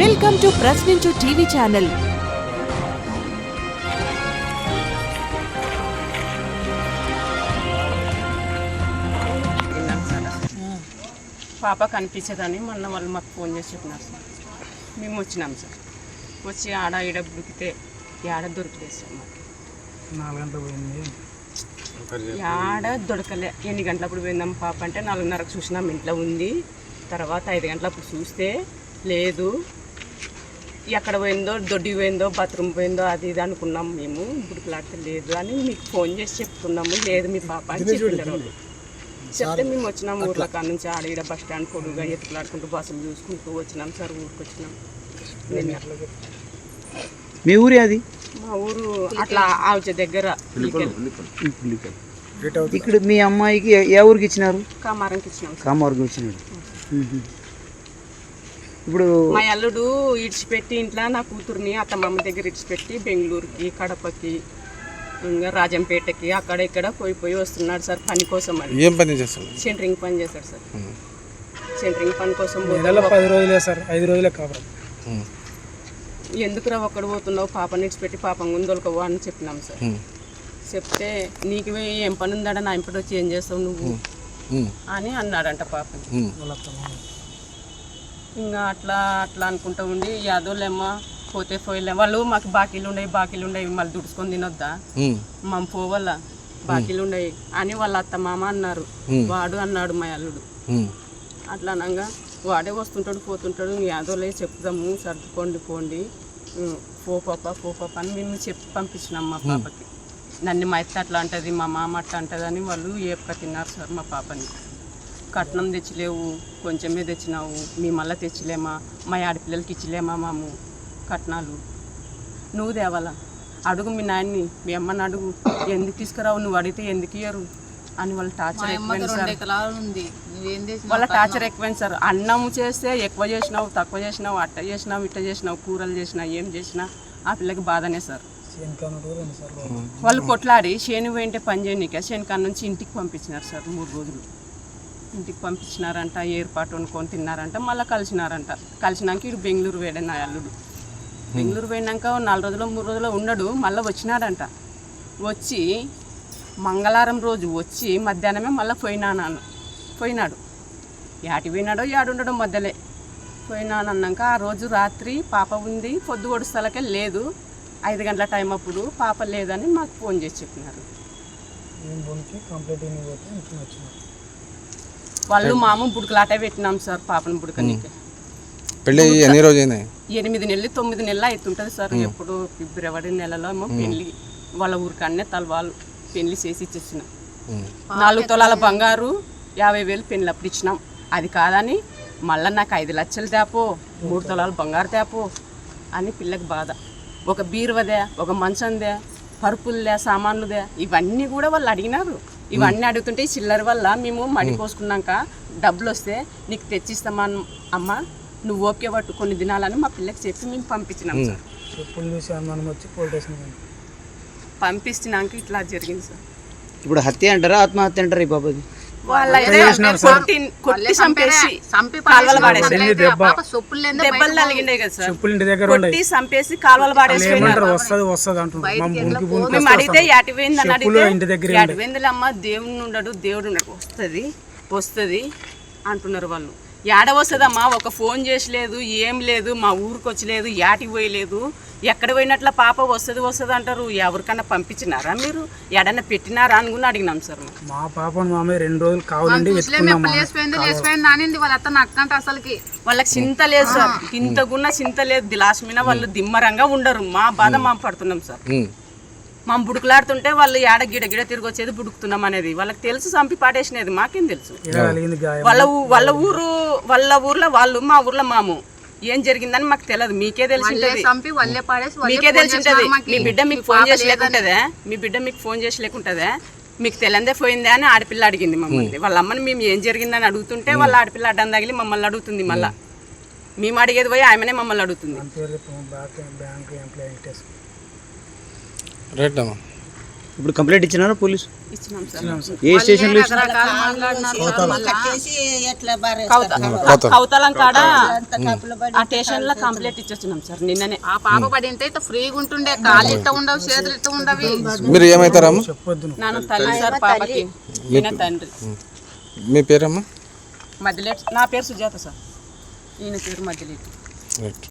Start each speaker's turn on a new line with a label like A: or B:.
A: Welcome to Prashninchu TV channel.
B: పాప కనిపించదని మొన్న వాళ్ళు మాకు ఫోన్ చేసి చెప్పినారు సార్. మేము వచ్చినాం సార్. వచ్చి ఆడ ఈడ దొరికితే ఆడ దొరికితే సార్ మాకు.
C: నాలుగు గంటలు పోయింది.
B: ఆడ దొరకలే. ఎన్ని గంటలప్పుడు పోయిందాం పాప అంటే నాలుగున్నరకు చూసినాం. ఇంట్లో ఉంది. తర్వాత ఐదు గంటలప్పుడు చూస్తే లేదు. ఎక్కడ పోయిందో దొడ్డి పోయిందో బాత్రూమ్ పోయిందో అది ఇది అనుకున్నాం మేము. బుడుకులాడితే లేదు అని మీకు ఫోన్ చేసి చెప్తున్నాము. లేదు మీ పాప అని చెప్పిండారు వాళ్ళు. చెప్తే మేము వచ్చినాం ఊర్ల కాడ నుంచి ఆడ ఈడ బస్ స్టాండ్ పొడుగుగా ఎత్తులాడుకుంటూ బస్సులు చూసుకుంటూ వచ్చినాం. సార్ ఊరికి వచ్చినాం.
D: మీ ఊరి అది?
B: మా ఊరు అట్లా ఆవుచ దగ్గర.
D: ఇక్కడ. మీ అమ్మాయికి ఏ- ఊరికి ఇచ్చినారు?
B: కామారంకి ఇచ్చినాం సార్.
D: కామవరకు ఇచ్చినాడు. ఇప్పుడు
B: మా అల్లుడు ఇడిచిపెట్టి ఇంట్లో నా కూతుర్ని అత్తమ్మ దగ్గర ఇడిచిపెట్టి బెంగళూరుకి కడపకి ఇంకా రాజంపేటకి అక్కడ ఇక్కడ పోయి పోయి వస్తున్నాడు సార్ పని కోసం అని.
E: ఏం పని చేస్తాను
B: సెంటరింగ్ పని చేస్తాడు సార్. సెంటరింగ్ పని కోసం
C: పది రోజులే సార్ ఐదు రోజులే కాపురం
B: ఎందుకురా ఒక్కడ పోతున్నావు? పాపని ఇడిచిపెట్టి పాపం గుందొలకవు అని చెప్పినాం సార్. చెప్తే నీకు ఏం పని ఉందాడ నా ఇంపటి వచ్చి ఏం చేస్తావు నువ్వు? అని అన్నాడంట పాపని ఇంకా అట్లా అట్లా అనుకుంటూ ఉండి యాదోలేమ్మా పోతే పోయలే వాళ్ళు మాకు బాకీలు ఉండయి బాకీలు ఉండయి మళ్ళీ దుడుచుకొని తినొద్దా? మనం పోవాలా బాకీలు ఉండయి అని వాళ్ళ అత్త మామ అన్నారు. వాడు అన్నాడు మా అల్లుడు. అట్లా అనగా వాడే వస్తుంటాడు పోతుంటాడు యాదోలే చెప్తాము సర్దుకోండి పోండి. పో పాప పో పాప అని మేము చెప్పి పంపించినాం మా పాపకి. నన్ను మా అత్త అట్లా అంటది మా మామ అట్లా అంటది అని వాళ్ళు ఏపుక తిన్నారు సార్ మా పాపని. కట్నం తెచ్చిలేవు కొంచెమే తెచ్చినావు మీ మళ్ళీ తెచ్చిలేమా మా ఆడపిల్లలకి ఇచ్చిలేమా మాము కట్నాలు? నువ్వు తేవాలా? అడుగు మీ నాయన్ని మీ అమ్మని అడుగు ఎందుకు తీసుకురావు నువ్వు అడిగితే ఎందుకు ఇయ్యరు? అని వాళ్ళ టార్చర్
F: చేసినావు?
B: వాళ్ళ టార్చర్ ఎక్కువైంది సార్. అన్నం చేస్తే ఎక్కువ చేసినావు తక్కువ చేసినావు అట్ట చేసినావు ఇట్ట చేసినావు కూరలు చేసినా ఏం చేసినా ఆ పిల్లకి బాధనే సార్. వాళ్ళు కొట్లాడి శని పోయింటే పని చేయనిక శనికాడ నుంచి ఇంటికి పంపించినారు సార్ మూడు రోజులు. ఇంటికి పంపించినారంట ఏర్పాటు వండుకొని తిన్నారంట మళ్ళీ కలిసినారంట. కలిసినాక ఇటు బెంగళూరు వేడే నా అల్లుడు. బెంగళూరు పోయినాక నాలుగు రోజులు మూడు రోజులు ఉండడు మళ్ళీ వచ్చినాడంట. వచ్చి మంగళవారం రోజు వచ్చి మధ్యాహ్నమే మళ్ళీ పోయినాను పోయినాడు. యాటి పోయినాడో యాడుండడం మధ్యలే. పోయినానన్నాక ఆ రోజు రాత్రి పాప ఉంది పొద్దు ఒడుస్తలకే లేదు. ఐదు గంటల టైం అప్పుడు పాప లేదని మాకు ఫోన్ చేసి చెప్పినారు. వాళ్ళు మామ బుడకలాటే పెట్టినాం సార్ పాపను బుడకనికి.
E: పెళ్ళి ఎన్ని
B: ఎనిమిది నెలలు తొమ్మిది నెలలు అవుతుంటుంది సార్ ఎప్పుడు ఫిబ్రవరి నెలలో ఏమో పెళ్ళి వాళ్ళ ఊరికన్నే తలవాళ్ళు పెళ్ళి చేసి ఇచ్చేసినాం. నాలుగు తులాల బంగారు యాభై వేలు పెళ్ళి అప్పుడు ఇచ్చినాం. అది కాదని మళ్ళీ నాకు ఐదు లక్షలు తేపో మూడు తులాల బంగారు తేపో అని పిల్లకి బాధ. ఒక బీరువదే ఒక మంచందే పరుపులదే సామాన్లుదే ఇవన్నీ కూడా వాళ్ళు అడిగినారు. ఇవన్నీ అడుగుతుంటే ఈ చిల్లర వల్ల మేము మడి పోసుకున్నాక డబ్బులు వస్తే నీకు తెచ్చిస్తామా అమ్మ నువ్వు ఓకే పట్టు కొన్ని దినాలని మా పిల్లకి చెప్పి మేము పంపించినాం సార్.
C: చెప్పులు చూసి అనుమానం వచ్చి పోలీస్.
B: పంపించినాక ఇట్లా జరిగింది సార్.
D: ఇప్పుడు హత్య అంటారా ఆత్మహత్య అంటారా ఈ బాబాది?
B: వాళ్ళ కొట్టి చంపేసి కాలువలు పాడేసి
C: చెప్పులు ఇంటి దగ్గర
B: చంపేసి కాలువలు
C: వస్తుంది వస్తుంది అంటున్నారు.
B: మేము అడిగితే
C: ఇంటి దగ్గరే
B: అమ్మ దేవుడు ఉండడు దేవుడు ఉండడు వస్తుంది వస్తుంది అంటున్నారు వాళ్ళు. యాడ వస్తుందమ్మా ఒక ఫోన్ చేసలేదు ఏం లేదు మా ఊరికి వచ్చలేదు యాటికి పోయలేదు. ఎక్కడ పోయినట్ల పాప వస్తుంది వస్తుంది అంటారు. ఎవరికన్నా పంపించినారా మీరు? ఎడన్నా పెట్టినారా అని కూడా అడిగినాం సార్ మేము.
C: మా పాపను మామయ్య రెండు రోజులు కావాలండి
F: వాళ్ళ అత్త నక్కంట అసలుకి.
B: వాళ్ళకి చింత లేదు సార్. ఇంతకున్న చింత లేదు. దిలాస్ మీద వాళ్ళు దిమ్మరంగా ఉండరు. మా బాధ మా పడుతున్నాం సార్. మా బుడుకులాడుతుంటే వాళ్ళు ఏడ గిడ గిడ తిరిగి వచ్చేది బుడుకుతున్నాం అనేది. వాళ్ళకి తెలుసు చంపి పాడేసినది. మాకేం తెలుసు? వాళ్ళ వాళ్ళ ఊరు వాళ్ళ ఊర్లో వాళ్ళు మా ఊర్లో మాము. ఏం జరిగిందని మాకు తెలియదు మీకే తెలిసి మీకే తెలిసి ఉంటది. మీ బిడ్డ మీకు ఫోన్ చేసి లేకుంటదే? మీ బిడ్డ మీకు ఫోన్ చేసి లేకుంటదే? మీకు తెలందే పోయిందే అని ఆడపిల్ల అడిగింది మమ్మల్ని. వాళ్ళ అమ్మని మేము ఏం జరిగిందని అడుగుతుంటే వాళ్ళ ఆడపిల్ల అడ్డం తగిలి మమ్మల్ని అడుగుతుంది మళ్ళా. మేము అడిగేది పోయి ఆమెనే మమ్మల్ని అడుగుతుంది.
E: రైట్ అమ్మా.
D: ఇప్పుడు కంప్లైంట్ ఇచ్చినారా పోలీసు?
B: ఇచ్చినాం సార్.
D: ఏ
B: కౌత- కౌతలం కాడ ఆ స్టేషన్లో కంప్లైంట్ ఇచ్చొచ్చినాం సార్ నిన్ననే.
F: ఆ పాప ఇట్లా ఫ్రీగా ఉంటుండే ఇట్ట ఉండవు చేతులు ఇట్ట ఉండవి?
E: మీరు
B: నాన్న తల్లి సార్ పాపకి. ఈయన తండ్రి.
E: మీ పేరమ్మా?
B: మధ్యలేట్ నా పేరు సుజాత సార్. ఈయన పేరు మధ్యలేట్.
E: రైట్